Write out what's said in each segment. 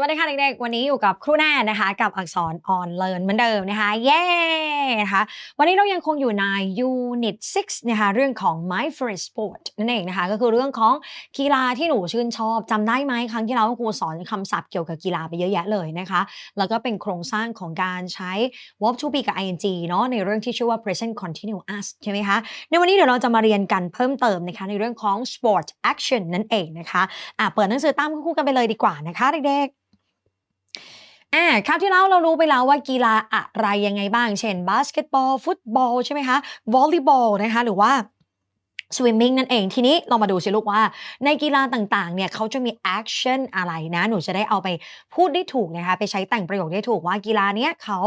สวัสดีค่ะเด็กๆ วันนี้อยู่กับครูแน่นะคะ กับอักษรออนเลิร์นเหมือนเดิมนะคะ เย้นะคะวันนี้เรายังคงอยู่ใน Unit 6 นะคะเรื่องของ My Favorite Sport นั่นเองนะคะ ก็คือเรื่องของกีฬาที่หนูชื่นชอบจำได้ไหมครั้งที่เราครูสอนคำศัพท์เกี่ยวกับกีฬาไปเยอะแยะเลยนะคะ แล้วก็เป็นโครงสร้างของการใช้ verb to be กับ ing เนาะในเรื่องที่ชื่อว่า present continuous ใช่ไหมคะในวันนี้เดี๋ยวเราจะมาเรียนกันเพิ่มเติมนะคะในเรื่องของ sport action นั่นเองนะคะอะเปิดหนังสือตามคู่ๆกันไปเลยดีกว่านะคะเด็กๆ อ่าคราวที่แล้วเรารู้ไปแล้วว่ากีฬาอะไรยังไงบ้าง เช่นบาสเกตบอล ฟุตบอลใช่ไหมคะวอลเลย์บอลนะคะหรือว่า swimming นั่นเองทีนี้เรามาดูสิลูกว่า ในกีฬาต่างๆเนี่ยเขาจะมี action อะไรนะ หนูจะได้เอาไปพูดได้ถูกนะคะ ไปใช้แต่งประโยคได้ถูกว่ากีฬาเนี้ยเขา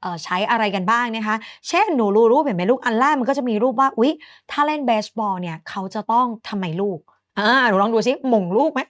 เใช้อะไรกันบ้างนะคะ เช่นหนูรู้รูปเห็นไหมลูกอันแรกมันก็จะมีรูปว่าอุ๊ยถ้าเล่นเบสบอลเนี่ยเขาจะต้องทำไมลูก อ่าหนูลองดูซิหม่งลูกไหม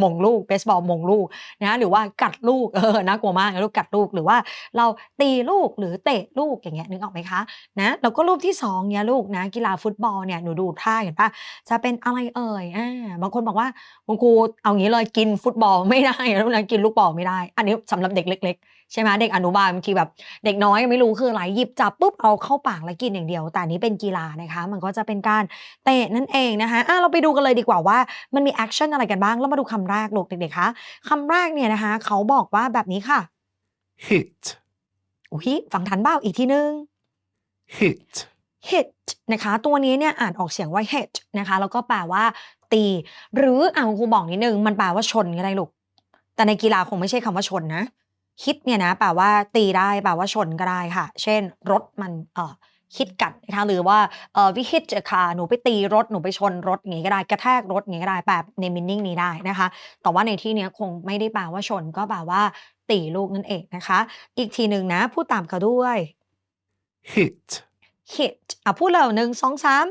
หม่งลูกเบสบอลหม่งลูกนะหรือว่ากัดลูกเออน่ากลัวมากนะลูกกัดลูกหรือว่าเราตีลูกหรือเตะลูกอย่างเงี้ยนึกออกไหมคะนะแล้วก็รูปที่สองเนี่ยลูกนะกีฬาฟุตบอลเนี่ยหนูดูท่าเห็นปะจะเป็นอะไรเอ่ยอ่าบางคนบอกว่าคุณครูเอางี้เลยกินฟุตบอลไม่ได้แล้วนะกินลูกบอลไม่ได้ อันนี้สำหรับเด็กเล็ก ๆใช่ไหมเด็กอนุบาลบางทีแบบเด็กน้อยไม่รู้คืออะไรหยิบจับปุ๊บเอาเข้าปากแล้วกินอย่างเดียว แต่อันนี้เป็นกีฬานะคะ มันก็จะเป็นการเตะนั่นเองนะคะอะเราไปดูกันเลยดีกว่าว่ามันมีแอคชั่นอะไรกันบ้างแล้วมาดูคำแรกลูกเด็กๆคะคำแรกเนี่ยนะคะ เขาบอกว่าแบบนี้ค่ะ hit, อุ้ยฟังทันเบ้าอีกทีนึง hit, hit นะคะ ตัวนี้เนี่ยอ่านออกเสียงว่า hit นะคะ แล้วก็แปลว่า ตี หรืออ่าคุณครูบอกนิดนึง มันแปลว่าชนก็ได้ลูก แต่ในกีฬาคงไม่ใช่คำว่าชนนะ hit เนี่ยนะแปลว่าตีได้แปลว่าชนก็ได้ค่ะ เช่น รถมันเอ่อฮิตกัดนะคะหรือว่าเอ่อ we hit a car หนูไปตีรถหนูไปชนรถอย่างงี้ก็ได้กระแทกรถอย่างงี้ก็ได้แบบใน meaning นี้ได้นะคะ แต่ว่าในที่เนี้ยคงไม่ได้แปลว่าชนก็แปลว่า ตีลูกนั่นเองนะคะ อีกทีหนึ่งนะ พูดตามเขาด้วย hit, hit อะพูดเร็วหนึ่งสองสาม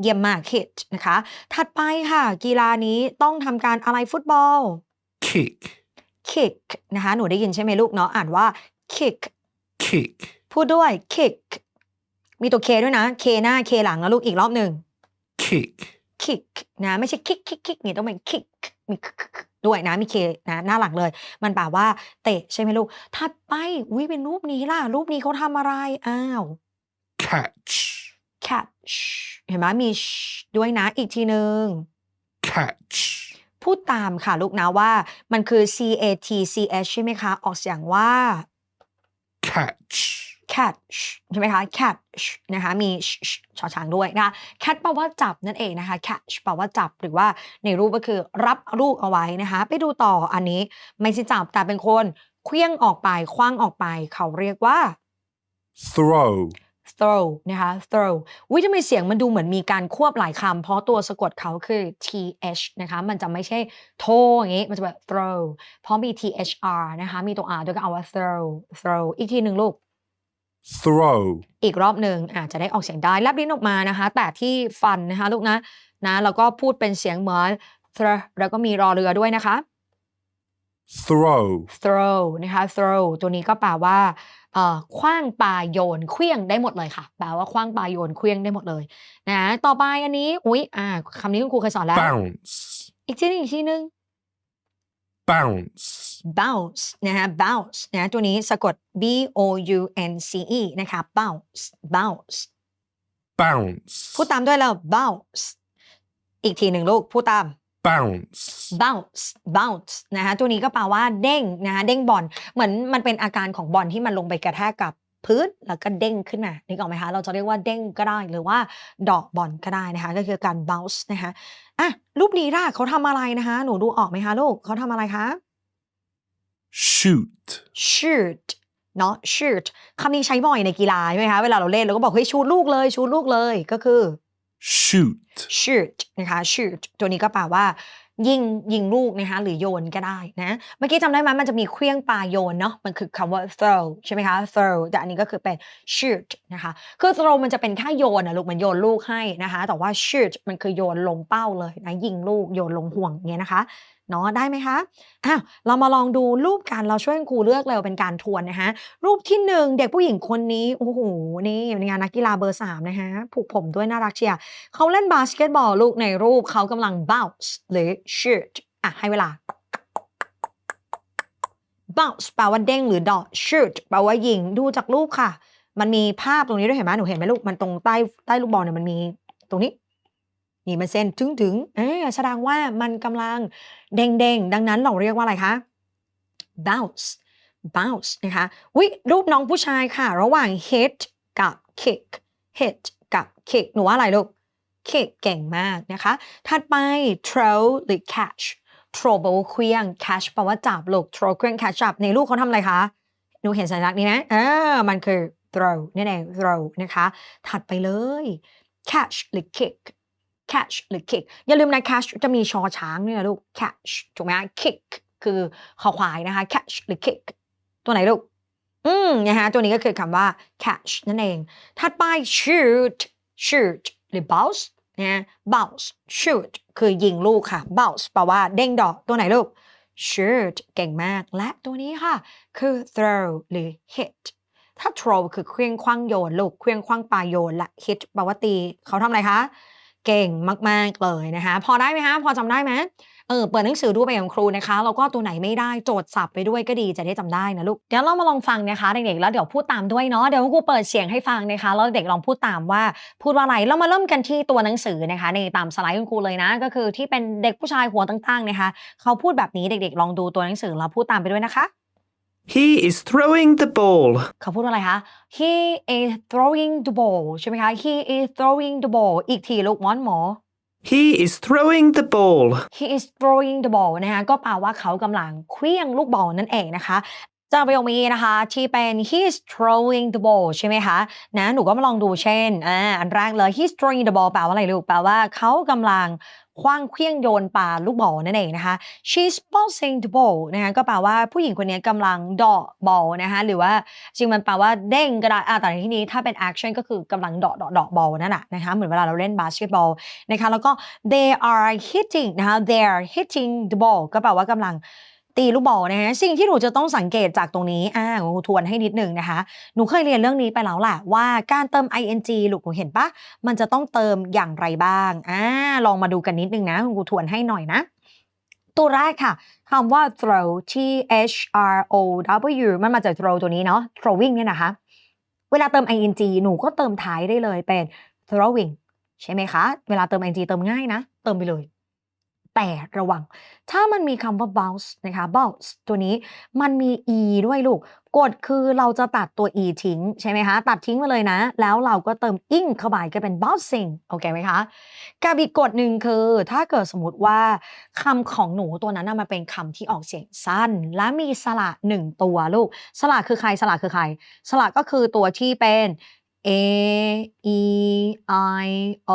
เยี่ยมมาก hit นะคะ ถัดไปค่ะ กีฬานี้ต้องทำการอะไรฟุตบอล kick, kick นะคะหนูได้ยินใช่ไหมลูกเนาะอ่านว่า kick kick, พูดด้วย kick มีตัว k ด้วยนะ k หน้า k หลังนะลูกอีกรอบหนึ่ง kick, kick นะไม่ใช่ kick kick kick นี่ต้องเป็น kick มี k ด้วยนะมี k นะหน้าหลังเลย มันแปลว่าเตะใช่ไหมลูกถัดไปวิเป็นรูปนี้ล่ะ รูปนี้เขาทำอะไรอ้าว catch, catch เห็นไหมมี sh ด้วยนะอีกทีหนึ่ง catch, พูดตามค่ะลูกนะว่า มันคือ c a t c h ใช่ไหมคะ ออกเสียงว่า catch, catch ใช่ไหมคะ catch นะคะมี sh sh ชอช้างด้วยนะคะ cat แปลว่าจับนั่นเองนะคะ catch แปลว่าจับหรือว่าในรูปก็คือรับลูกเอาไว้นะคะ ไปดูต่ออันนี้ไม่ใช่จับแต่เป็นคนเคลี้ยงออกไปคว้างออกไป เขาเรียกว่า throw, throw นะคะ throw วิทำไมเสียงมันดูเหมือนมีการควบหลายคำเพราะตัวสะกดเขาคือ th นะคะ มันจะไม่ใช่โทอย่างงี้ มันจะแบบ throw เพราะมี thr นะคะ มีตัว r ด้วยก็เอาว่า throw throw อีกทีหนึ่งลูก throw, อีกรอบหนึ่งอาจจะได้ออกเสียงได้แลบลิ้นออกมานะคะ แต่ที่ฟันนะคะลูกนะนะ แล้วก็พูดเป็นเสียงเหมือน throw แล้วก็มีรอเรือด้วยนะคะ throw, throw นะคะ throw ตัวนี้ก็แปลว่าเอ่อคว้างปาโยนเคลี้ยงได้หมดเลยค่ะ แปลว่าคว้างปาโยนเคลี้ยงได้หมดเลยนะต่อไปอันนี้อุ๊ยอ่าคำนี้คุณครูเคยสอนแล้ว bounce, อีกทีหนึงอีกทีหนึง bounce, bounce นะคะ bounce นะตัวนี้สะกด b o u n c e นะคะ bounce bounce bounce, พูดตามด้วยแล้ว bounce อีกทีหนึ่งลูก พูดตาม bounce, bounce bounce นะคะตัวนี้ก็แปลว่าเด้งนะคะเด้งบอลเหมือนมันเป็นอาการของบอลที่มันลงไปกระแทกกับพื้นแล้วก็เด้งขึ้นมานึกออกไหมคะ เราจะเรียกว่าเด้งก็ได้หรือว่าดอกบอลก็ได้นะคะ ก็คือการ bounce นะคะอะรูปนี้ล่ะเขาทำอะไรนะคะ หนูดูออกไหมคะลูกเขาทำอะไรคะ shoot, shoot เนาะ shoot คำนี้ใช้บ่อยในกีฬาใช่ไหมคะ เวลาเราเล่นเราก็บอกเฮ้ยชูดลูกเลยชูดลูกเลยก็คือ shoot, shoot นะคะ shoot ตัวนี้ก็แปลว่า ยิงยิงลูกนะคะหรือโยนก็ได้นะเมื่อกี้จำได้ไหมมันจะมีเครื่องปลาโยนเนาะมันคือคำว่า throw ใช่ไหมคะ throw แต่อันนี้ก็คือเป็น shoot นะคะคือ throw มันจะเป็นแค่โยนนะลูกมันโยนลูกให้นะคะ แต่ว่า shoot มันคือโยนลงเป้าเลยนะยิงลูกโยนลงห่วงอย่างเงี้ยนะคะ เนาะได้ไหมคะอ้าวเรามาลองดูรูปกันเราช่วยครูเลือกเร็วเป็นการทวนนะคะรูปที่หนึ่งเด็กผู้หญิงคนนี้โอ้โหนี่เป็นงานนักกีฬาเบอร์สามนะคะผูกผมด้วยน่ารักเชียร์เขาเล่นบาสเกตบอลลูกในรูปเขากำลัง bounce หรือ shoot อะให้เวลา bounce แปลว่าเด้งหรือดอ shoot แปลว่ายิงดูจากรูปค่ะ มันมีภาพตรงนี้ด้วยเห็นไหมหนูเห็นไหมลูกมันตรงใต้ใต้ลูกบอลเนี่ยมันมีตรงนี้ นี่มันเส้นถึงถึงเอ๊แสดงว่ามันกำลังเด้งเด้งดังนั้นเราเรียกว่าอะไรคะ bounce bounce นะคะวิรูปน้องผู้ชายค่ะ ระหว่าง hit กับ kick hit กับ kick หนูว่าอะไรลูก kick เก่งมากนะคะ ถัดไป throw หรือ catch throw แปลว่าเคลี้ยง catch แปลว่าจับลูก throw เคลี้ยง catch จับในลูกเขาทำอะไรคะหนูเห็นสัญลักษณ์นี้ไหมเออมันคือ throw นี่เอง throw นะคะ ถัดไปเลย catch หรือ kick catch หรือ kick อย่าลืมนะ catch จะมีชอช้างด้วยนะลูก catch ถูกไหม kick คือคอควายนะคะ catch หรือ kick ตัวไหนลูก อืมนะคะตัวนี้ก็คือคำว่า catch นั่นเอง ถัดไป shoot shoot หรือ bounce นะ bounce shoot คือยิงลูกค่ะ bounce แปลว่าเด้งดอก ตัวไหนลูก shoot เก่งมาก และตัวนี้ค่ะ คือ throw หรือ hit ถ้า throw คือเครื่องคว้างโยน ลูกเครื่องคว้างปลาโยน และ hit แปลว่าตี เขาทำอะไรคะ เก่งมาก ๆ เลยนะคะ พอได้ไหมคะพอจำได้ไหมเออเปิดหนังสือดูไปกับครูนะคะแล้วก็ตัวไหนไม่ได้โจทย์สับไปด้วยก็ดีจะได้จำได้นะลูกเดี๋ยวเรามาลองฟังนะคะเด็กๆแล้วเดี๋ยวพูดตามด้วยเนาะเดี๋ยวครูเปิดเสียงให้ฟังนะคะแล้วเด็กลองพูดตามว่าพูดว่าอะไรเรามาเริ่มกันที่ตัวหนังสือนะคะ ในตามสไลด์คุณครูเลยนะ ก็คือที่เป็นเด็กผู้ชายหัวตั้งๆนะคะ เขาพูดแบบนี้เด็ก ๆ ลองดูตัวหนังสือแล้วพูดตามไปด้วยนะคะ He is throwing the ball. เขาพูดว่าอะไรคะ he is throwing the ball ใช่ไหมคะ he is throwing the ball อีกทีลูก one more He is throwing the ball. he is throwing the ball นะคะก็แปลว่าเขากำลังเคลี้ยงลูกบอลนั่นเองนะคะจากประโยคนี้นะคะที่เป็น he is throwing the ball ใช่ไหมคะนะหนูก็มาลองดูเช่นอ่าอันแรกเลย he's throwing the ball แปลว่าอะไรลูกแปลว่าเขากำลัง คว้างเคลี้ยงโยนปาลูกบอลนั่นเองนะคะ she's bouncing the ball นะคะก็แปลว่าผู้หญิงคนนี้กำลังเดาะบอลนะคะหรือว่าจริงมันแปลว่าเด้งก็ได้อ่าแต่ในที่นี้ถ้าเป็น action ก็คือกำลังเดาะเดาะเดาะบอลนั่นแหละนะคะเหมือนเวลาเราเล่นบาสเกตบอลนะคะแล้วก็ they are hitting นะคะ they are hitting the ball ก็แปลว่ากำลัง ตีลูกบอลนะฮะสิ่งที่หนูจะต้องสังเกตจากตรงนี้อ่าหนูทวนให้นิดหนึ่งนะคะ หนูเคยเรียนเรื่องนี้ไปแล้วแหละว่าการเติม ing ลูกหนูเห็นปะมันจะต้องเติมอย่างไรบ้างอ่าลองมาดูกันนิดนึงนะคุณครูทวนให้หน่อยนะ ตัวแรกค่ะคำว่า throw t h r o w มันมาจาก throw ตัวนี้เนาะ throwing เนี่ยนะคะ เวลาเติม ing หนูก็เติมท้ายได้เลยเป็น throwing ใช่ไหมคะ เวลาเติม ing เติมง่ายนะ เติมไปเลย แต่ระวัง ถ้ามันมีคำว่า bounce นะคะ bounce ตัวนี้มันมี e ด้วยลูก กฎคือเราจะตัดตัว e ทิ้ง ใช่ไหมคะ ตัดทิ้งไปเลยนะ แล้วเราก็เติม ing เข้าไปก็เป็น bouncing โอเคไหมคะกับอีกกฎหนึ่งคือ ถ้าเกิดสมมติว่าคำของหนูตัวนั้นน่ะมันเป็นคำที่ออกเสียงสั้น และมีสระหนึ่งตัวลูก สระคือใคร สระคือใคร สระก็คือตัวที่เป็น a e i o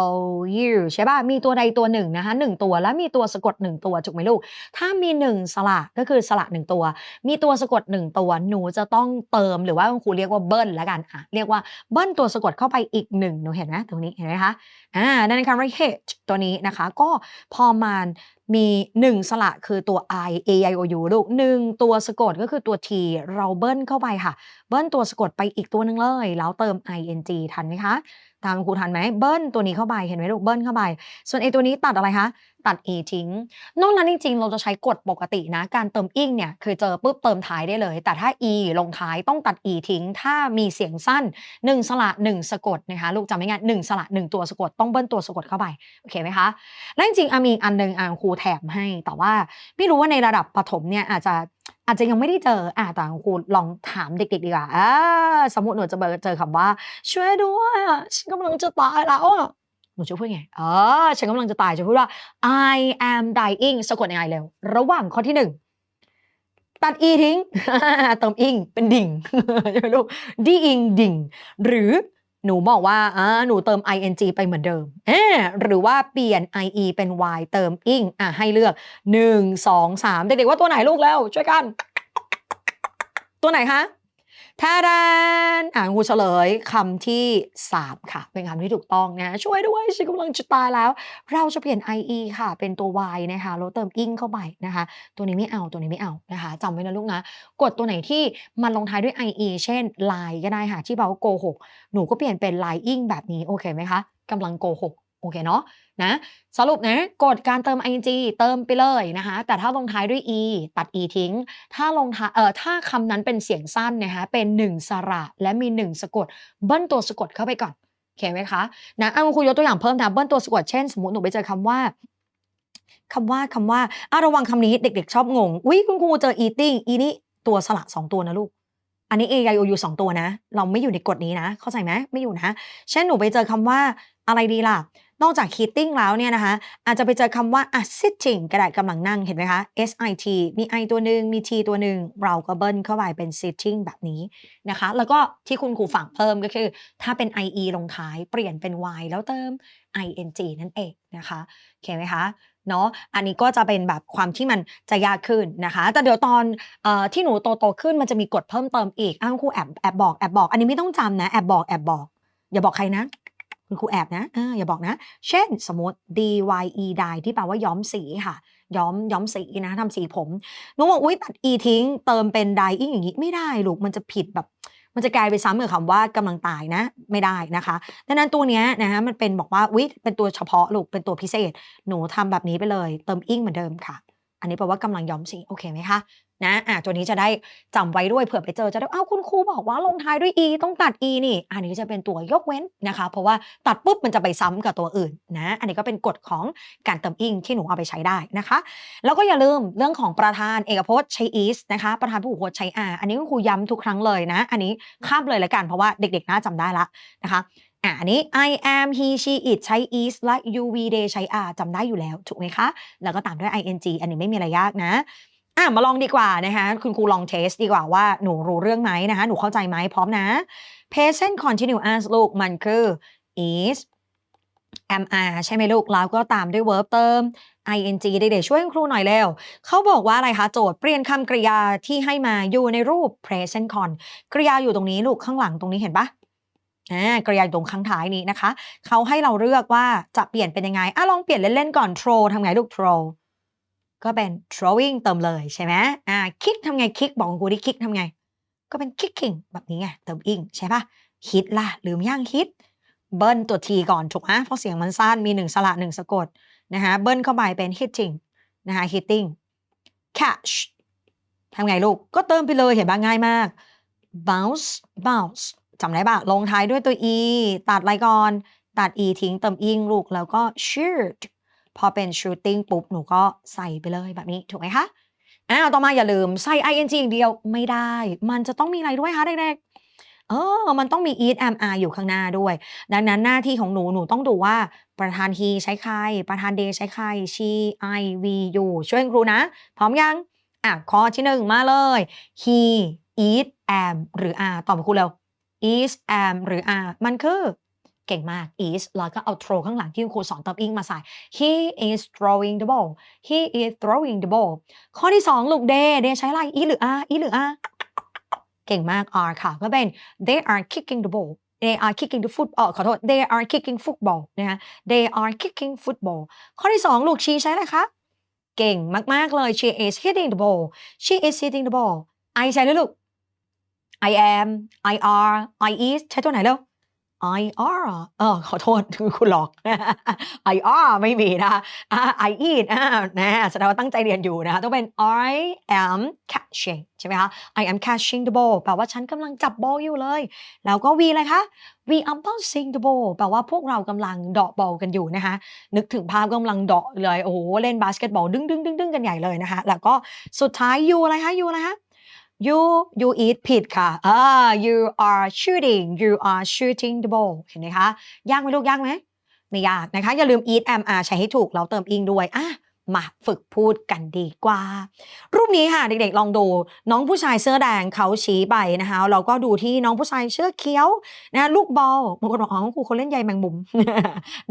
u ใช่ป่ะ มีตัวใดตัวหนึ่งนะคะหนึ่งตัวแล้วมีตัวสะกดหนึ่งตัวถูกไหมลูก ถ้ามีหนึ่งสระก็คือสระหนึ่งตัว มีตัวสะกดหนึ่งตัว หนูจะต้องเติมหรือว่าคุณครูเรียกว่าเบิ้ลแล้วกันอะเรียกว่าเบิ้ลตัวสะกดเข้าไปอีกหนึ่งหนูเห็นไหมตรงนี้เห็นไหมคะ อ่า นั่นคือคำว่า hit ตัวนี้นะคะ ก็พอมัน มีหนึ่งสระคือตัว i a i o u ลูกหนึ่งตัวสะกดก็คือตัว t เราเบิ้ลเข้าไปค่ะ เบิ้ลตัวสะกดไปอีกตัวหนึ่งเลย แล้วเติม ing ทันไหมคะ ตามครูทันไหมเบิ้ลตัวนี้เข้าไปเห็นไหมลูกเบิ้ลเข้าไป ส่วนไอตัวนี้ตัดอะไรคะ ตัด e ทิ้ง นอกนั้นจริง ๆ เราจะใช้กฎปกตินะ การเติม ing เนี่ยคือเจอปุ๊บเติมท้ายได้เลย แต่ถ้า e ลงท้ายต้องตัด e ทิ้ง ถ้ามีเสียงสั้น 1 สระ 1 สะกดนะคะลูกจำไม่ง่าย1สระ 1 ตัวสะกดต้องเบิ้ลตัวสะกดเข้าไปโอเคไหมคะและจริงๆอะมีอันหนึ่งอะครูแถมให้ แต่ว่าไม่รู้ว่าในระดับประถมเนี่ยอาจจะอาจจะยังไม่ได้เจออะแต่ครูลองถามเด็กๆดีกว่าอ่าสมมติหนูจะเจอคำว่า ช่วยด้วยฉันกำลังจะตายแล้วอะ หนูจะพูดไงเออฉันกำลังจะตายจะพูดว่า I am dying สะกดยังไงเร็ว ระหว่างข้อที่หนึ่งตัด e ทิ้งเติม ing เป็นดิ่งใช่ไหมลูก d ing ดิ่ง หรือหนูบอกว่าอ่าหนูเติม ing ไปเหมือนเดิมเออหรือว่าเปลี่ยน ie เป็น y เติม ing อะให้เลือก 1 2 3 เด็กๆว่าตัวไหนลูกแล้ว ช่วยกัน ตัวไหนคะ ท่าดานอ่านครูเฉลยคำที่ 3 ค่ะ เป็นคำที่ถูกต้องนะ ช่วยด้วยฉันกำลังจะตายแล้ว เราจะเปลี่ยน ie ค่ะ เป็นตัว y นะคะแล้วเติม ing เข้าไปนะคะ ตัวนี้ไม่เอาตัวนี้ไม่เอานะคะจำไว้นะลูกนะ กดตัวไหนที่มันลงท้ายด้วย ie เช่น lie ก็ได้ค่ะ ที่แปลว่าโกหกหนูก็เปลี่ยนเป็น lying แบบนี้โอเคไหมคะกำลังโกหก โอเคเนาะนะสรุปนะกฎการเติม ing เติมไปเลยนะคะแต่ถ้าลงท้ายด้วย e ตัด e ทิ้ง ถ้าลงท้ายเอ่อถ้าคำนั้นเป็นเสียงสั้นนะคะเป็นหนึ่งสระและมีหนึ่งสะกด เบิ้ลตัวสะกดเข้าไปก่อนโอเคไหมคะนะเอาคุณครูยกตัวอย่างเพิ่มนะเบิ้ลตัวสะกดเช่น สมมติหนูไปเจอคำว่าคำว่าคำว่าอะระวังคำนี้เด็ก ๆ ชอบงงอุ้ยคุณครูเจอ eating อีนี่ตัวสระสองตัวนะลูก อันนี้ a i o u สองตัวนะ เราไม่อยู่ในกฎนี้นะ เข้าใจไหมไม่อยู่นะ เช่นหนูไปเจอคำว่าอะไรดีล่ะ นอกจาก sitting แล้วเนี่ยนะคะ อาจจะไปเจอคำว่า sitting ก็ได้กำลังนั่งเห็นไหมคะ s i t มี i ตัวหนึ่งมี t ตัวหนึ่งเราก็เบิ้ลเข้าไปเป็น sitting แบบนี้นะคะ แล้วก็ที่คุณครูฝังเพิ่มก็คือ ถ้าเป็น i e ลงท้ายเปลี่ยนเป็น y แล้วเติม i n g นั่นเองนะคะโอเคไหมคะเนาะอันนี้ก็จะเป็นแบบความที่มันจะยากขึ้นนะคะ แต่เดี๋ยวตอนอที่หนูโตโตขึ้นมันจะมีกฎเพิ่มเติมอีกอ้าวคุณครูแอบแอบบอกแอบบอก อันนี้ไม่ต้องจำนะแอบบอกแอบบอก อย่าบอกใครนะ คุณครูแอบนะเอออย่าบอกนะ เช่นสมมติ d y e dye ที่แปลว่าย้อมสีค่ะ ย้อมย้อมสีนะทำสีผมหนูบอกอุ้ยตัด e ทิ้ง เติมเป็น dye อีกอย่างนี้ไม่ได้ลูกมันจะผิดแบบ มันจะกลายไปซ้ำกับคำว่ากำลังตายนะ ไม่ได้นะคะดังนั้นตัวเนี้ยนะฮะมันเป็นบอกว่าวิเป็นตัวเฉพาะลูกเป็นตัวพิเศษ หนูทำแบบนี้ไปเลย เติมอิงเหมือนเดิมค่ะ อันนี้แปลว่ากำลังย้อมสีโอเคไหมคะ นะอะตัวนี้จะได้จำไว้ด้วยเผื่อไปเจอจะได้อ้าวคุณครูบอกว่าลงท้ายด้วย e ต้องตัด e นี่ อันนี้จะเป็นตัวยกเว้นนะคะ เพราะว่าตัดปุ๊บมันจะไปซ้ำกับตัวอื่นนะอันนี้ก็เป็นกฎของการเติมอิงที่หนูเอาไปใช้ได้นะคะ แล้วก็อย่าลืมเรื่องของประธานเอกพจน์ใช้ is นะคะ ประธานผู้ผูกพจน์ใช้ are อันนี้คุณครูย้ำทุกครั้งเลยนะ อันนี้ข้ามเลยละกันเพราะว่าเด็กๆน่าจำได้ละนะคะอะอันนี้ I am he she it ใช้ is และ you we they ใช้ are จำได้อยู่แล้วถูกไหมคะ แล้วก็ตามด้วย ing อันนี้ไม่มีอะไรยากนะ อะมาลองดีกว่านะคะคุณครูลองเทสดีกว่าว่าหนูรู้เรื่องไหมนะคะหนูเข้าใจไหมพร้อมนะ present continuous ลูกมันคือ is am are ใช่ไหมลูก แล้วก็ตามด้วย verb เติม ing เด็กๆช่วยคุณครูหน่อยเร็ว เขาบอกว่าอะไรคะโจทย์เปลี่ยนคำกริยาที่ให้มาอยู่ในรูป present con กริยาอยู่ตรงนี้ลูกข้างหลังตรงนี้เห็นปะอ่ากริยาอยู่ตรงข้างท้ายนี้นะคะ เขาให้เราเลือกว่าจะเปลี่ยนเป็นยังไงอะลองเปลี่ยนเล่นๆก่อน throw ทำไงลูก throw ก็เป็น throwing เติมเลยใช่ไหมอ่า kick ทำไง kick บอกคุณครูดิ kick ทำไง ก็เป็น kicking แบบนี้ไง เติม ing ใช่ปะ hit ล่ะ ลืมย่าง hit เบิ้ลตัว t ก่อนถูกไหมเพราะเสียงมันสั้นมีหนึ่งสระหนึ่งสะกดนะคะเบิ้ลเข้าไปเป็น hitting นะคะ hitting catch ทำไงลูก ก็เติมไปเลยเห็นบ้างง่ายมาก bounce bounce จำได้ปะลงท้ายด้วยตัว e ตัดอะไรก่อน ตัด e ทิ้งเติม ing ลูกแล้วก็ shoot พอเป็น shooting ปุ๊บหนูก็ใส่ไปเลยแบบนี้ถูกไหมคะอ้าวต่อมาอย่าลืมใส่ ing อย่างเดียวไม่ได้ มันจะต้องมีอะไรด้วยคะเด็กๆเออ มันต้องมี is am are อยู่ข้างหน้าด้วย ดังนั้นหน้าที่ของหนูหนูต้องดูว่าประธาน he ใช้ใคร ประธาน they ใช้ใคร she I we you ช่วยครูนะ พร้อมยังอะข้อที่หนึ่งมาเลย he is am หรือ are ตอบครูเร็ว is am หรือ are มันคือ เก่งมาก is แล้วก็เอา throw ข้างหลังที่คุณครูสอนเติม ing มาใส่ he is throwing the ball he is throwing the ball ข้อที่สองลูก they they ใช้อะไร is หรือ are is หรือ are เก่งมาก are ค่ะ ก็เป็น they are kicking the ball they are kicking the football ขอโทษ they are kicking football นะคะ they are kicking football ข้อที่สองลูก she ใช้อะไรคะ เก่งมาก ๆ เลย she is hitting the ball she is hitting the ball I ใช้เลยลูก I am I are I is ใช้ตัวไหนเร็ว I are เออขอโทษคุณหลอก I are ไม่มีนะคะ I eat นะแสดงว่าตั้งใจเรียนอยู่นะคะต้องเป็น I am catching ใช่ไหมคะ I am catching the ball แปลว่าฉันกำลังจับบอลอยู่เลย แล้วก็ we อะไรคะ we are bouncing the ball แปลว่าพวกเรากำลังเดาะบอลกันอยู่นะคะ นึกถึงภาพกำลังเดาะเลย โอ้โห เล่นบาสเกตบอลดึงดึงดึงดึงกันใหญ่เลยนะคะ แล้วก็สุดท้าย you อะไรคะ you อะไรคะ you you eat ผิดค่ะอ่า you are shooting you are shooting the ball เห็นไหมคะยากไหมลูกยากไหมไม่ยากนะคะ อย่าลืม eat am are ใช้ให้ถูกแล้วเติม ing ด้วยอะมาฝึกพูดกันดีกว่า รูปนี้ค่ะเด็กๆ ลองดูน้องผู้ชายเสื้อแดงเขาชี้ไปนะคะเราก็ดูที่น้องผู้ชายเสื้อเขียวนะลูกบอลบางคนบอกอ๋อครูเขาเล่นใยแมงมุม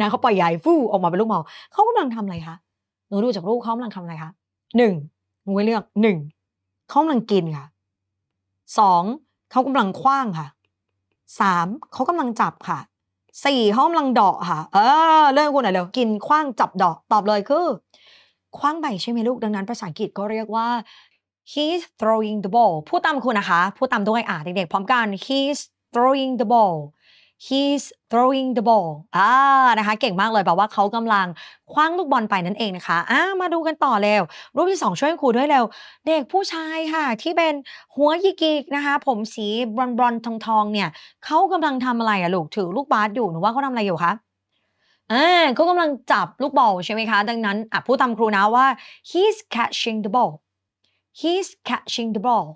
นะเขาปล่อยใยฟู่ออกมาเป็นลูกบอลเขากำลังทำอะไรคะหนูดูจากรูปเขากำลังทำอะไรคะหนึ่งหนูให้เลือกหนึ่งเขากำลังกินค่ะ สองเขากำลังคว้างค่ะสามเขากำลังจับค่ะสี่เขากำลังเดาะค่ะ เออเรื่องคุณหน่อยเร็วกินคว้างจับเดาะตอบเลยคือคว้างใบใช่ไหมลูกดังนั้นภาษาอังกฤษก็เรียกว่า he's throwing the ball พูดตามคุณนะคะ พูดตามด้วยอะเด็กๆพร้อมกัน he's throwing the ball he's throwing the ball อ่านะคะ เก่งมากเลยแปลว่าเขากำลังคว้างลูกบอลไปนั่นเองนะคะอ่ามาดูกันต่อเร็ว รูปที่สองช่วยครูด้วยเร็ว เด็กผู้ชายค่ะ ที่เป็นหัวยิกิกนะคะ ผมสีบรอนบรอนทองทองเนี่ยเขากำลังทำอะไรอะลูก ถือลูกบาสอยู่หนูว่าเขาทำอะไรอยู่คะอ่าเขากำลังจับลูกบอลใช่ไหมคะ ดังนั้นอะพูดตามครูนะว่า he's catching the ball he's catching the ball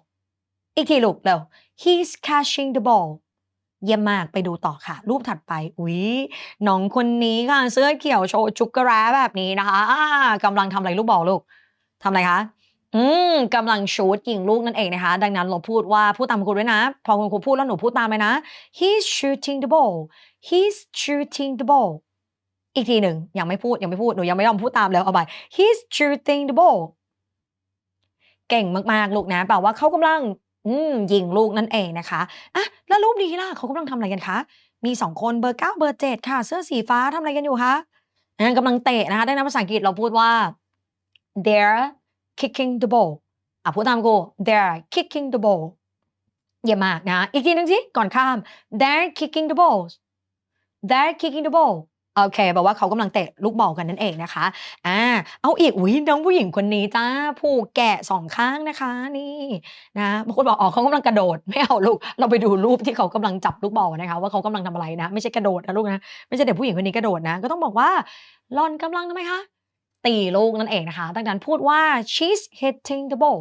อีกทีลูกเร็ว he's catching the ball เยี่ยมมากไปดูต่อค่ะ รูปถัดไป อุ๊ยน้องคนนี้ค่ะ เสื้อเขียวโชว์จุกกระแร้แบบนี้นะคะอ่ากำลังทำอะไรลูกบอลลูกทำอะไรคะอืมกำลังชูดยิงลูกนั่นเองนะคะ ดังนั้นเราพูดว่าพูดตามคุณครูด้วยนะ พอคุณครูพูดแล้วหนูพูดตามเลยนะ he's shooting the ball he's shooting the ball อีกทีหนึ่งยังไม่พูดยังไม่พูดหนูยังไม่ยอมพูดตามแล้วเอาไป he's shooting the ball เก่งมากๆลูกนะแปลว่าเขากำลัง อืมยิงลูกนั่นเองนะคะอะแล้วรูปนี้ล่ะเขากำลังทำอะไรกันคะ มีสองคนเบอร์เก้าเบอร์เจ็ดค่ะ เสื้อสีฟ้าทำอะไรกันอยู่คะอ่ากำลังเตะนะคะดังนั้นภาษาอังกฤษเราพูดว่า they're kicking the ball อะพูดตามกู they're kicking the ball เยี่ยมมากนะ อีกทีหนึงสิ ก่อนข้าม they're kicking the balls they're kicking the ball โอเคแปลว่าเขากำลังเตะลูกบอลกันนั่นเองนะคะอ่าเอาอีกอุ้ยน้องผู้หญิงคนนี้จ้าผูกแกะสองข้างนะคะ นี่นะบางคนบอกอ๋อเขากำลังกระโดดไม่เอาลูกเราไปดูรูปที่เขากำลังจับลูกบอลนะคะ ว่าเขากำลังทำอะไรนะ ไม่ใช่กระโดดนะลูกนะไม่ใช่เด็กผู้หญิงคนนี้กระโดดนะ ก็ต้องบอกว่าลอนกำลังทำไมคะตีลูกนั่นเองนะคะ ดังนั้นพูดว่า she's hitting the ball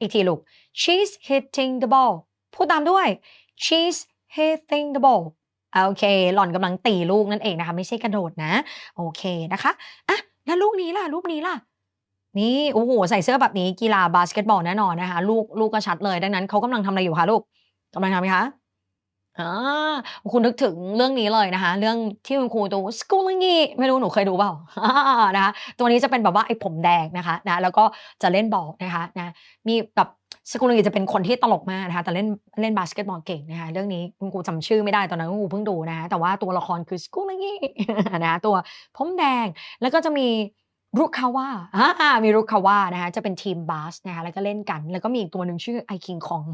อีกทีลูก she's hitting the ball พูดตามด้วย she's hitting the ball โอเค หล่อนกำลังตีลูกนั่นเองนะคะ ไม่ใช่กระโดดนะ โอเคนะคะอะแล้วลูกนี้ล่ะ ลูกนี้ล่ะ นี่โอ้โหใส่เสื้อแบบนี้กีฬาบาสเกตบอลแน่นอนนะคะ ลูกลูกก็ชัดเลย ดังนั้นเขากำลังทำอะไรอยู่คะลูกกำลังทำไหมคะอ่าคุณนึกถึงเรื่องนี้เลยนะคะ เรื่องที่คุณครูตัวสกูลิงีไม่รู้หนูเคยดูเปล่านะคะตัวนี้จะเป็นแบบว่าไอ้ผมแดงนะคะนะแล้วก็จะเล่นบอลนะคะนะมีแบบ สกูลิงีจะเป็นคนที่ตลกมากนะคะ แต่เล่นเล่นบาสเกตบอลเก่งนะคะเรื่องนี้คุณครูจำชื่อไม่ได้ตอนนั้นคุณครูเพิ่งดูนะคะแต่ว่าตัวละครคือสกูลิงีนะคะตัวผมแดงแล้วก็จะมีรุคาวาอ่ามีรุคาวานะคะ จะเป็นทีมบาสนะคะ แล้วก็เล่นกัน แล้วก็มีอีกตัวหนึ่งชื่อไอคิงของ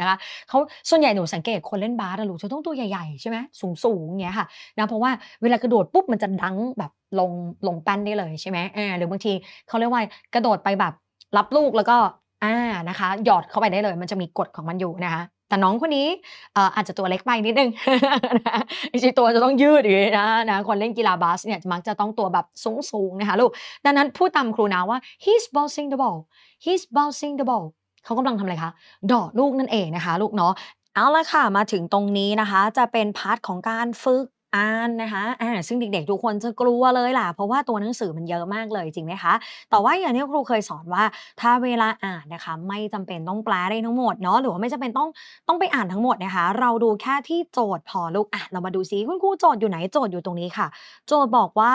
นะคะเขาส่วนใหญ่หนูสังเกตคนเล่นบาสอะลูกจะต้องตัวใหญ่ๆ ใช่ไหมสูงสูงๆอย่างเงี้ยค่ะ นะ เพราะว่าเวลากระโดดปุ๊บ มันจะดังแบบลงลงแป้นได้เลยใช่ไหมอ่าหรือบางทีเขาเรียกว่ากระโดดไปแบบรับลูกแล้วก็ อ่านะคะ หยอดเข้าไปได้เลย มันจะมีกฎของมันอยู่นะคะแต่น้องคนนี้ออาจจะตัวเล็กไปนิดนึงจริงๆตัวจะต้องยืดอยู่นะนะคนเล่นกีฬาบาสเนี่ยมักจะต้องตัวแบบสูงๆนะคะลูกดังนั้นพูดตามครูนะว่า he's bouncing the ball he's bouncing the ball เขากำลังทำอะไรคะดอดลูกนั่นเองนะคะ ลูกเนาะเอาละค่ะ มาถึงตรงนี้นะคะ จะเป็นพาร์ทของการฝึก อ่านนะคะอ่าซึ่งเด็กๆ ทุกคนจะกลัวเลยล่ะ เพราะว่าตัวหนังสือมันเยอะมากเลยจริงไหมคะ แต่ว่าอย่างที่ครูเคยสอนว่า ถ้าเวลาอ่านนะคะ ไม่จำเป็นต้องแปลได้ทั้งหมดเนาะ หรือว่าไม่จำเป็นต้องต้องไปอ่านทั้งหมดนะคะ เราดูแค่ที่โจทย์พอลูกอะเรามาดูซิคุณครูโจทย์อยู่ไหน โจทย์อยู่ตรงนี้ค่ะ โจทย์บอกว่า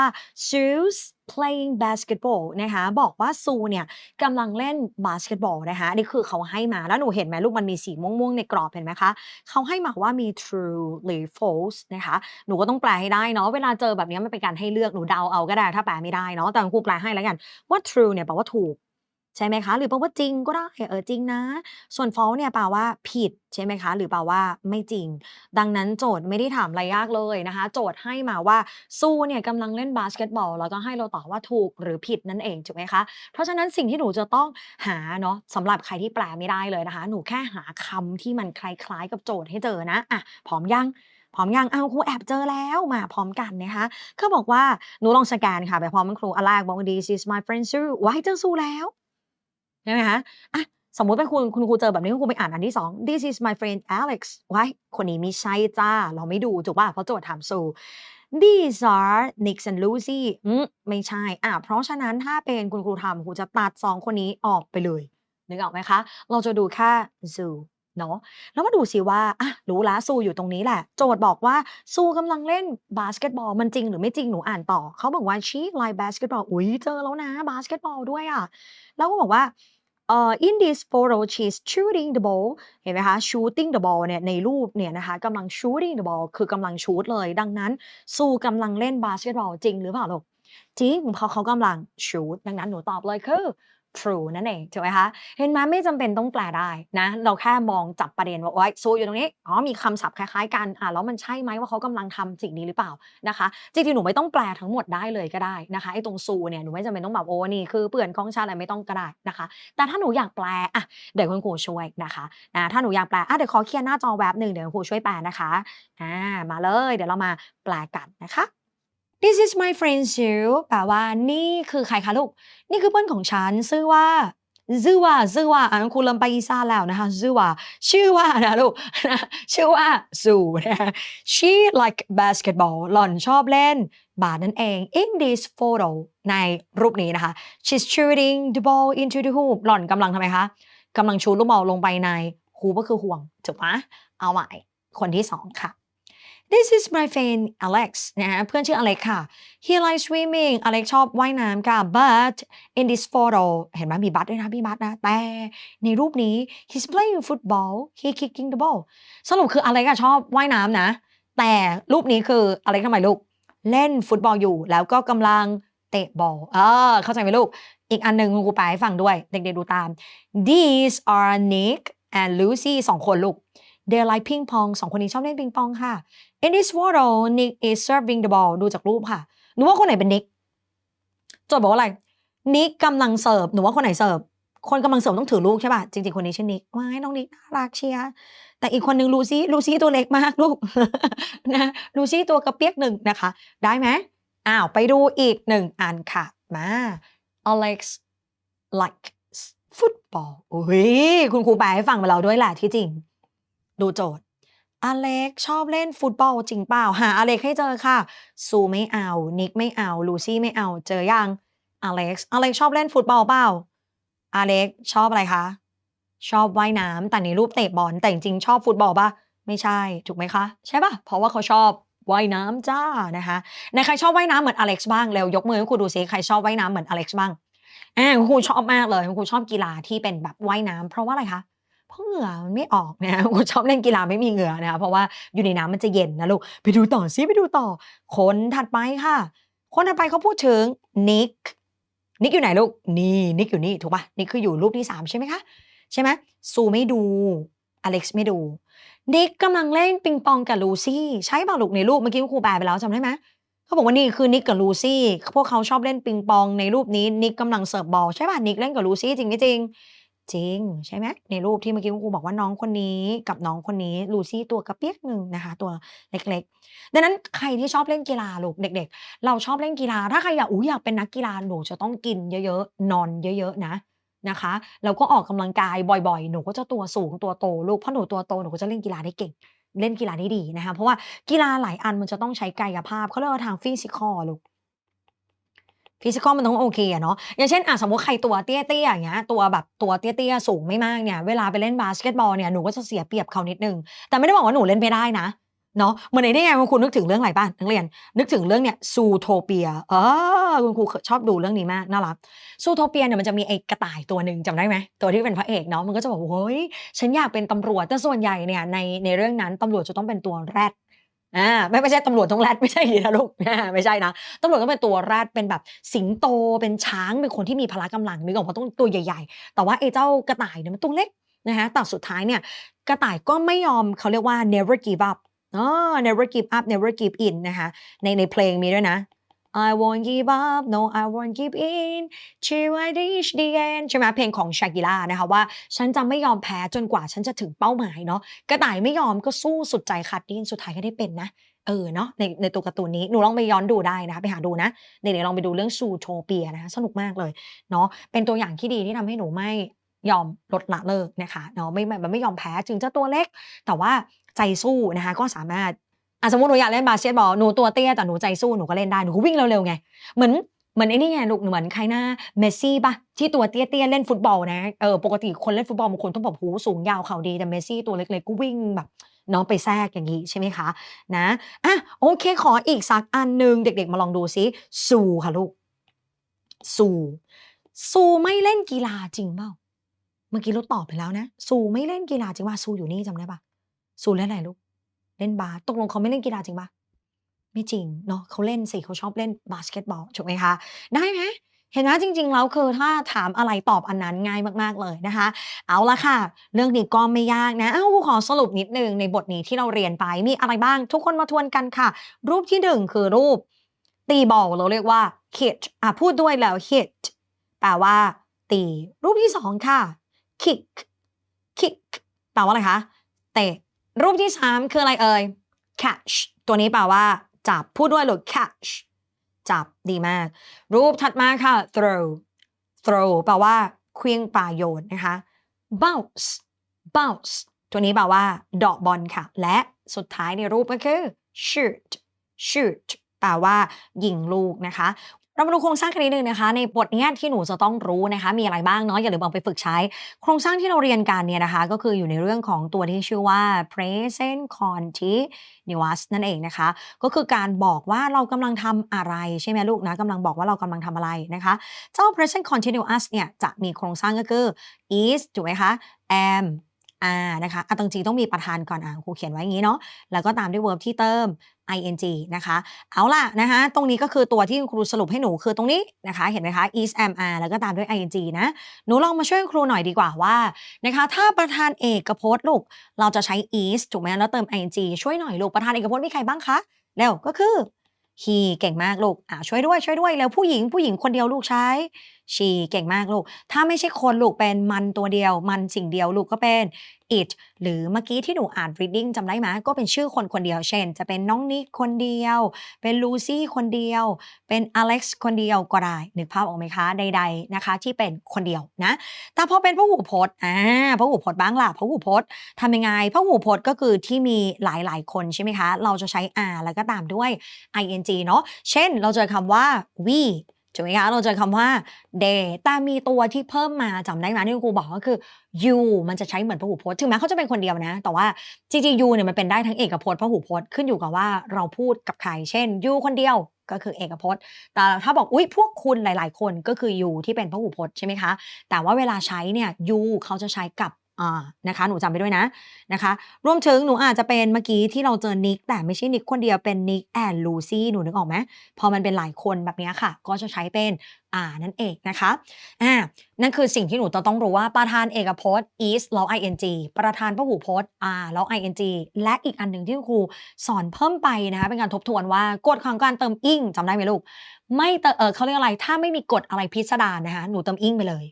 Sue's playing basketball นะคะบอกว่าซูเนี่ยกำลังเล่นบาสเกตบอลนะคะนี่คือเขาให้มาแล้วหนูเห็นไหมลูกมันมีสีม่วงๆในกรอบเห็นไหมคะเขาให้มาว่ามี true หรือ false นะคะหนูก็ต้องแปลให้ได้เนาะเวลาเจอแบบนี้มันเป็นการให้เลือกหนูเดาเอาก็ได้ ถ้าแปลไม่ได้เนาะแต่ครูแปลให้แล้วกันว่า true เนี่ยแปลว่าถูก ใช่ไหมคะ หรือแปลว่าจริงก็ได้เออจริงนะ ส่วน false เนี่ยแปลว่าผิดใช่ไหมคะ หรือแปลว่าไม่จริง ดังนั้นโจทย์ไม่ได้ถามอะไรยากเลยนะคะ โจทย์ให้มาว่าซูเนี่ยกำลังเล่นบาสเกตบอล แล้วก็ให้เราตอบว่าถูกหรือผิดนั่นเองถูกไหมคะ เพราะฉะนั้นสิ่งที่หนูจะต้องหาเนาะสำหรับใครที่แปลไม่ได้เลยนะคะ หนูแค่หาคำที่มันคล้ายๆ กับโจทย์ให้เจอนะอะพร้อมยังพร้อมยังเอาครูแอบเจอแล้วมาพร้อมกันนะคะเขาบอกว่าหนูลองสแกนค่ะไปพร้อมกับครูอันแรกบอกว่า this is my friend Sue ว้ายเจอซูแล้ว ใช่ไหมคะอะสมมุติเป็นคุณคุณครูเจอแบบนี้คุณครูไปอ่านอันที่สอง this is my friend Alex ว้ายคนนี้ไม่ใช่จ้า เราไม่ดูถูกป่ะเพราะโจทย์ถามซู these are Nick and Lucy อืมไม่ใช่อะเพราะฉะนั้นถ้าเป็นคุณครูทำครูจะตัดสองคนนี้ออกไปเลยนึกออกไหมคะ เราจะดูแค่ zoo เนาะแล้วมาดูสิว่าอะรู้แล้วซูอยู่ตรงนี้แหละ โจทย์บอกว่าซูกำลังเล่นบาสเกตบอลมันจริงหรือไม่จริงหนูอ่านต่อ เขาบอกว่า she like basketball อุ้ยเจอแล้วนะบาสเกตบอลด้วยอะแล้วก็บอกว่า เอ่อ in this photo she's shooting the ball เห็นไหมคะ shooting the ball เนี่ยในรูปเนี่ยนะคะกำลัง shooting the ball คือกำลังชูตเลย ดังนั้นซูกำลังเล่นบาสเกตบอลจริงหรือเปล่าลูกจริงเพราะเขากำลังชูตดังนั้นหนูตอบเลยคือ true นั่นเองถูกไหมคะ เห็นไหมไม่จำเป็นต้องแปลได้นะ เราแค่มองจับประเด็นว่าโอ้ยซูอยู่ตรงนี้ อ๋อมีคำศัพท์คล้ายๆกัน อะแล้วมันใช่ไหมว่าเขากำลังทำสิ่งนี้หรือเปล่านะคะ จริงๆ หนูไม่ต้องแปลทั้งหมดได้เลยก็ได้นะคะ ไอ้ตรงซูเนี่ย หนูไม่จำเป็นต้องแบบโอ้นี่คือเปื่อนของชาอะไรไม่ต้องก็ได้นะคะ แต่ถ้าหนูอยากแปล อะ เดี๋ยวคุณครูช่วยนะคะนะถ้าหนูอยากแปล อะเดี๋ยวขอเคลียร์หน้าจอแวบหนึ่งเดี๋ยวคุณครูช่วยแปลนะคะ อ่า มาเลย เดี๋ยวเรามาแปลกันนะคะ This is my friend Sue แปลว่านี่คือใครคะลูก นี่คือเพื่อนของฉันชื่อว่าซื่อว่าซื่อว่าอ่านครูเริ่มไปอีสานแล้วนะคะซื่อว่า ชื่อว่านะลูกนะชื่อว่าซูนะ she like basketball หล่อนชอบเล่นบาสนั่นเอง in this photo ในรูปนี้นะคะ she's shooting the ball into the hoop หล่อนกำลังทำไมคะกำลังชูลูกบอลลงไปในฮูก็คือห่วงถูกไหมเอาใหม่คนที่สองค่ะ This is my friend Alex นะฮะเพื่อนชื่ออเล็กค่ะ He likes swimming อเล็กชอบว่ายน้ำค่ะ but in this photo เห็นไหมมีบัตด้วยนะมีบัตนะ แต่ในรูปนี้ he's playing football he kicking the ball สรุปคืออเล็กอะชอบว่ายน้ำนะ แต่รูปนี้คืออเล็กทำไมลูก เล่นฟุตบอลอยู่ แล้วก็กำลังเตะบอล เออ เข้าใจไหมลูก อีกอันหนึ่งคุณครูแปให้ฟังด้วย เด็กๆดูตาม these are Nick and Lucy สองคนลูก they like ping pong สองคนนี้ชอบเล่นปิงปองค่ะ in this photo Nick is serving the ball ดูจากรูปค่ะ หนูว่าคนไหนเป็นนิกโจทย์บอกว่าอะไรนิกกำลังเสิร์ฟ หนูว่าคนไหนเสิร์ฟ คนกำลังเสิร์ฟต้องถือลูกใช่ป่ะ จริงๆ คนนี้ชื่อนิกว้ายน้องนิกน่ารักเชียร์แต่อีกคนนึงลูซี่ ลูซี่ตัวเล็กมากลูกนะลูซี่ตัวกระเปียกหนึ่งนะคะ ได้ไหมอ้าว ไปดูอีกหนึ่งอันค่ะ มา Alex likes football อุ้ยคุณครูแปลให้ฟังมาแล้วด้วยแหละที่จริง ดูโจทย์ อเล็กชอบเล่นฟุตบอลจริงเปล่า หาอเล็กให้เจอค่ะ ซูไม่เอา นิกไม่เอา ลูซี่ไม่เอา เจอยัง อเล็กซ์ อเล็กชอบเล่นฟุตบอลเปล่า อเล็กชอบอะไรคะ ชอบว่ายน้ำแต่ในรูปเตะบอลแต่จริงชอบฟุตบอลป่ะไม่ใช่ ถูกไหมคะ ใช่ป่ะเพราะว่าเขาชอบว่ายน้ำจ้านะคะในใครชอบว่ายน้ำเหมือนอเล็กซ์บ้างเร็วยกมือให้ครูดูซิใครชอบว่ายน้ำเหมือนอเล็กซ์บ้างอ่าคุณครูชอบมากเลยครูชอบกีฬาที่เป็นแบบว่ายน้ำเพราะว่าอะไรคะเราะเหงื่อมันไม่ออกนะคุณชอบเล่นกีฬาไม่มีเหงื่อนะคะเพราะว่าอยู่ในน้ำมันจะเย็นนะลูกไปดูต่อซิไปดูต่อ คนถัดไปค่ะ คนถัดไปเขาพูดถึงนิกนิกอยู่ไหนลูกนี่นิกอยู่นี่ถูกปะนิกคืออยู่รูปที่สามใช่ไหมคะใช่ไหมซูไม่ดูอเล็กซ์ไม่ดูนิกกำลังเล่นปิงปองกับลูซี่ ใช่ป่ะลูกในรูปเมื่อกี้คุณครูแปลไปแล้วจำได้ไหมเขาบอกว่านี่คือนิกกับลูซี่พวกเขาชอบเล่นปิงปองในรูปนี้นิกกำลังเสิร์ฟบอลใช่ป่ะนิกเล่นกับลูซี่จริงไม่จริง จริงใช่ไหมในรูปที่เมื่อกี้คุณครูบอกว่าน้องคนนี้กับน้องคนนี้ลูซี่ตัวกระเปียกหนึ่งนะคะ ตัวเล็กๆ ดังนั้นใครที่ชอบเล่นกีฬาลูกเด็ก ๆ เราชอบเล่นกีฬา ถ้าใครอยากอุ้ยอยากเป็นนักกีฬาหนูจะต้องกินเยอะๆ นอนเยอะๆนะนะคะแล้วก็ออกกำลังกายบ่อยๆ หนูก็จะตัวสูงตัวโตลูกเพราะหนูตัวโตหนูก็จะเล่นกีฬาได้เก่ง เล่นกีฬาได้ดีนะคะเพราะว่ากีฬาหลายอันมันจะต้องใช้กายภาพเขาเรียกว่าทางฟิสิกอลลูก ฟิสิกอลมันต้องโอเคอะเนาะอย่างเช่นอะสมมติใครตัวเตี้ยๆอย่างเงี้ยตัวแบบตัวเตี้ยๆสูงไม่มากเนี่ยเวลาไปเล่นบาสเกตบอลเนี่ยหนูก็จะเสียเปรียบเขานิดนึง แต่ไม่ได้บอกว่าหนูเล่นไม่ได้นะเนาะเหมือนในนี่ไงคุณครูนึกถึงเรื่องอะไรบ้างนักเรียน นึกถึงเรื่องเนี่ยซูโทเปียเออคุณครูชอบดูเรื่องนี้มากน่ารักซูโทเปียเนี่ยมันจะมีไอ้กระต่ายตัวหนึ่งจำได้ไหมตัวที่เป็นพระเอกเนาะมันก็จะบอกเฮ้ยฉันอยากเป็นตำรวจแต่ส่วนใหญ่เนี่ยในในเรื่องนั้นตำรวจจะต้องเป็นตัวแรด อ่าไม่ไม่ใช่ตำรวจต้องแรดไม่ใช่หีนะลูกไม่ใช่นะตำรวจต้องเป็นตัวแรดเป็นแบบสิงโตเป็นช้างเป็นคนที่มีพละกำลังนึกออกเพราะต้องตัวใหญ่ ๆ แต่ว่าไอ้เจ้ากระต่ายเนี่ยมันตัวเล็กนะคะแต่สุดท้ายเนี่ยกระต่ายก็ไม่ยอมเขาเรียกว่า never give up อ๋อ never give up never give in นะคะในในเพลงมีด้วยนะ I won't give up no I won't give in till I reach the end ใช่ไหมเพลงของชากิล่านะคะว่า ฉันจะไม่ยอมแพ้จนกว่าฉันจะถึงเป้าหมายเนาะกระต่ายไม่ยอมก็สู้สุดใจขาดดิ้นสุดท้ายก็ได้เป็นนะเออเนาะในในตัวการ์ตูนนี้หนูลองไปย้อนดูได้นะคะไปหาดูนะเด็กๆลองไปดูเรื่องซูโทเปียนะคะสนุกมากเลยเนาะเป็นตัวอย่างที่ดีที่ทำให้หนูไม่ยอมลดละเลิกนะคะเนาะไม่ไม่ไม่ยอมแพ้ถึงจะตัวเล็ก แต่ว่าใจสู้นะคะก็สามารถ อะสมมติหนูอยากเล่นบาสเกตบอลหนูตัวเตี้ยแต่หนูใจสู้หนูก็เล่นได้หนูก็วิ่งเร็วๆไงเหมือนเหมือนไอ้นี่ไงลูกเหมือนใครหน้าเมสซี่ปะที่ตัวเตี้ยๆเล่นฟุตบอลนะเออปกติคนเล่นฟุตบอลบางคนต้องแบบหูสูงยาวเข่าดีแต่เมสซี่ตัวเล็กๆก็วิ่งแบบน้องไปแทรกอย่างนี้ใช่ไหมคะนะอะโอเคขออีกสักอันหนึ่งเด็ก ๆ มาลองดูซิซูค่ะลูกซูซูไม่เล่นกีฬาจริงเปล่าเมื่อกี้เราตอบไปแล้วนะซูไม่เล่นกีฬาจริงป่ะซูอยู่นี่จำได้ปะซูเล่นอะไรลูก เล่นบาสตกลงเขาไม่เล่นกีฬาจริงปะไม่จริงเนาะเขาเล่นสิเขาชอบเล่นบาสเกตบอลถูกไหมคะ ได้ไหมเห็นไหมจริง ๆ แล้วคือถ้าถามอะไรตอบอันนั้นง่ายมากๆเลยนะคะ เอาละค่ะ เรื่องนี้ก็ไม่ยากนะ เอ้าครูขอสรุปนิดนึงในบทนี้ที่เราเรียนไปมีอะไรบ้าง ทุกคนมาทวนกันค่ะ รูปที่หนึ่งคือรูป ตีบอลเราเรียกว่า hit อะพูดด้วยแล้ว hit แปลว่า ตี รูปที่สองค่ะ kick kick แปลว่าอะไรคะเตะ รูปที่สามคืออะไรเอ่ย catch ตัวนี้แปลว่า จับ พูดด้วยหรือ catch จับดีมาก รูปถัดมาค่ะ throw throw แปลว่าเคลื่องปลาโยนนะคะ bounce bounce ตัวนี้แปลว่าดอกบอลค่ะ และสุดท้ายในรูปก็คือ shoot shoot แปลว่ายิงลูกนะคะ เรามาดูโครงสร้างกันนิดนึงนะคะ ในบทนี้ที่หนูจะต้องรู้นะคะ มีอะไรบ้างเนาะอย่าลืมเอาไปฝึกใช้ โครงสร้างที่เราเรียนกันเนี่ยนะคะ ก็คืออยู่ในเรื่องของตัวที่ชื่อว่า present continuous นั่นเองนะคะ ก็คือการบอกว่าเรากำลังทำอะไรใช่ไหมลูกนะกำลังบอกว่าเรากำลังทำอะไรนะคะ เจ้า present continuous เนี่ยจะมีโครงสร้างก็คือ is ถูกไหมคะ am are นะคะอะตรงจริงต้องมีประธานก่อนอะครูเขียนไว้อย่างนี้เนาะแล้วก็ตามด้วย verb ที่เติม ing นะคะ เอาล่ะนะคะตรงนี้ก็คือตัวที่คุณครูสรุปให้หนูคือตรงนี้นะคะเห็นไหมคะ is am are แล้วก็ตามด้วย ing นะหนูลองมาช่วยครูหน่อยดีกว่าว่านะคะถ้าประธานเอกพจน์ลูกเราจะใช้ is ถูกไหมแล้วเติม ing ช่วยหน่อยลูกประธานเอกพจน์มีใครบ้างคะเร็วก็คือ he เก่งมากลูกอ่าช่วยด้วยช่วยด้วยแล้วผู้หญิงผู้หญิงคนเดียวลูกใช้ she เก่งมากลูก ถ้าไม่ใช่คนลูกเป็นมันตัวเดียว มันสิ่งเดียวลูกก็เป็น it หรือเมื่อกี้ที่หนูอ่าน reading จำได้ไหมก็เป็นชื่อคนคนเดียว เช่น จะเป็นน้องนิกคนเดียว เป็นลูซี่คนเดียว เป็นอเล็กซ์คนเดียวก็ได้นึกภาพออกไหมคะใด ๆนะคะ ที่เป็นคนเดียวนะ แต่พอเป็นพหูพจน์อ่าพหูพจน์บ้างล่ะพหูพจน์ทำยังไงพหูพจน์ก็คือที่มีหลายๆ คนใช่ไหมคะ เราจะใช้ r แล้วก็ตามด้วย ing เนาะเช่นเราเจอคำว่า we ถูกไหมคะเราเจอคำว่า they แต่มีตัวที่เพิ่มมาจำได้ไหมที่คุณครูบอกก็คือ you มันจะใช้เหมือนพหูพจน์ถึงแม้เขาจะเป็นคนเดียวนะ แต่ว่าจริงๆ you เนี่ยมันเป็นได้ทั้งเอกพจน์พหูพจน์ขึ้นอยู่กับว่าเราพูดกับใคร เช่น you คนเดียวก็คือเอกพจน์ แต่ถ้าบอกอุ๊ยพวกคุณหลาย ๆ คนก็คือ you ที่เป็นพหูพจน์ใช่ไหมคะ แต่ว่าเวลาใช้เนี่ย you เขาจะใช้กับ อ่านะคะ หนูจำไปด้วยนะนะคะ รวมถึงหนูอาจจะเป็นเมื่อกี้ที่เราเจอนิกแต่ไม่ใช่นิกคนเดียวเป็นนิกแอนลูซี่หนูนึกออกไหมพอมันเป็นหลายคนแบบนี้ค่ะ ก็จะใช้เป็นอ่านั่นเองนะคะอ่านั่นคือสิ่งที่หนูจะต้องรู้ว่าประธานเอกพจน์ is แล้ว ing ประธานพหูพจน์ are แล้ว ing และอีกอันหนึ่งที่ครูสอนเพิ่มไปนะคะเป็นการทบทวนว่ากฎของการเติม ing จำได้ไหมลูกไม่เติมเออเขาเรียกอะไรถ้าไม่มีกฎอะไรพิสดารนะคะหนูเติม ing ไปเลย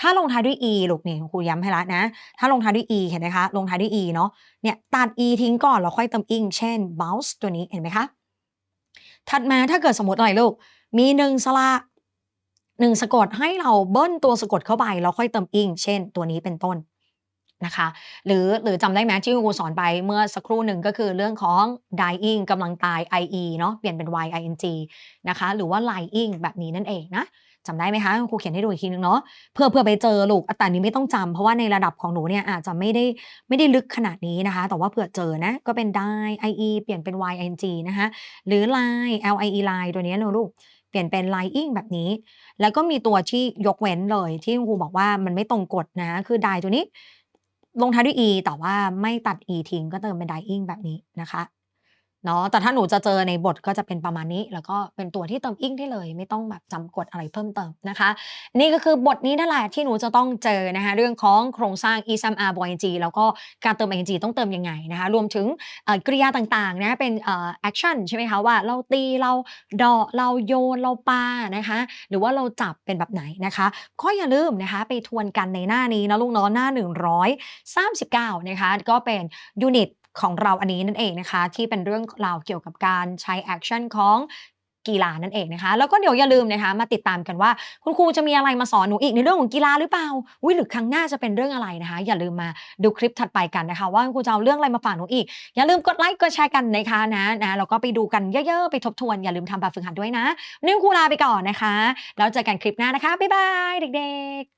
ถ้าลงท้ายด้วย e ลูกนี่ครูย้ำให้ละนะ ถ้าลงท้ายด้วย e เห็นไหมคะ ลงท้ายด้วย e เนาะ เนี่ยตัด e ทิ้งก่อนแล้วค่อยเติม ing เช่น bounce ตัวนี้เห็นไหมคะ ถัดมาถ้าเกิดสมมติอะไรลูก มีหนึ่งสระหนึ่งสะกดให้เราเบิ้ลตัวสะกดเข้าไปแล้วค่อยเติม ing เช่น ตัวนี้เป็นต้นนะคะหรือหรือจำได้ไหมที่ครูสอนไปเมื่อสักครู่หนึ่งก็คือเรื่องของ dying กำลังตาย ie เนาะเปลี่ยนเป็น y ing นะคะ หรือว่า lying แบบนี้นั่นเองนะ จำได้ไหมคะครูเขียนให้ดูอีกทีนึงเนาะเพื่อเพื่อไปเจอลูกแต่อันนี้ไม่ต้องจำเพราะว่าในระดับของหนูเนี่ยอาจจะไม่ได้ไม่ได้ลึกขนาดนี้นะคะ แต่ว่าเผื่อเจอนะก็เป็น die ie เปลี่ยนเป็น yng นะคะหรือ lie lie lie ตัวนี้นะลูกเปลี่ยนเป็น lying แบบนี้ แล้วก็มีตัวที่ยกเว้นเลยที่ครูบอกว่ามันไม่ตรงกฎนะ คือ die ตัวนี้ลงท้ายด้วย e แต่ว่าไม่ตัด e ทิ้งก็เติมเป็น dying แบบนี้นะคะ เนาะแต่ถ้าหนูจะเจอในบทก็จะเป็นประมาณนี้ แล้วก็เป็นตัวที่เติม ing ได้เลย ไม่ต้องแบบจำกฎอะไรเพิ่มเติมนะคะ นี่ก็คือบทนี้นั่นแหละที่หนูจะต้องเจอนะคะเรื่องของโครงสร้าง is am are boy ing แล้วก็การเติม ing ต้องเติมยังไงนะคะรวมถึงกริยาต่างๆนะเป็น action ใช่ไหมคะว่าเราตีเราดาะเราโยนเราปานะคะหรือว่าเราจับเป็นแบบไหนนะคะก็อย่าลืมนะคะไปทวนกันในหน้านี้นะลูกเนาะหน้า 139นะคะก็เป็นยูนิต ของเราอันนี้นั่นเองนะคะ ที่เป็นเรื่องราวเกี่ยวกับการใช้แอคชั่นของกีฬานั่นเองนะคะ แล้วก็เดี๋ยวอย่าลืมนะคะ มาติดตามกันว่า คุณครูจะมีอะไรมาสอนหนูอีกในเรื่องของกีฬาหรือเปล่าวิหรือครั้งหน้าจะเป็นเรื่องอะไรนะคะ อย่าลืมมาดูคลิปถัดไปกันนะคะ ว่าคุณครูจะเอาเรื่องอะไรมาฝากหนูอีก อย่าลืมกดไลค์กดแชร์กันนะคะนะนะแล้วก็ไปดูกันเยอะๆไปทบทวนอย่าลืมทำแบบฝึกหัดด้วยนะนนี้คุณครูลาไปก่อนนะคะแล้วเจอกันคลิปหน้านะคะบ๊ายบายเด็ก ๆ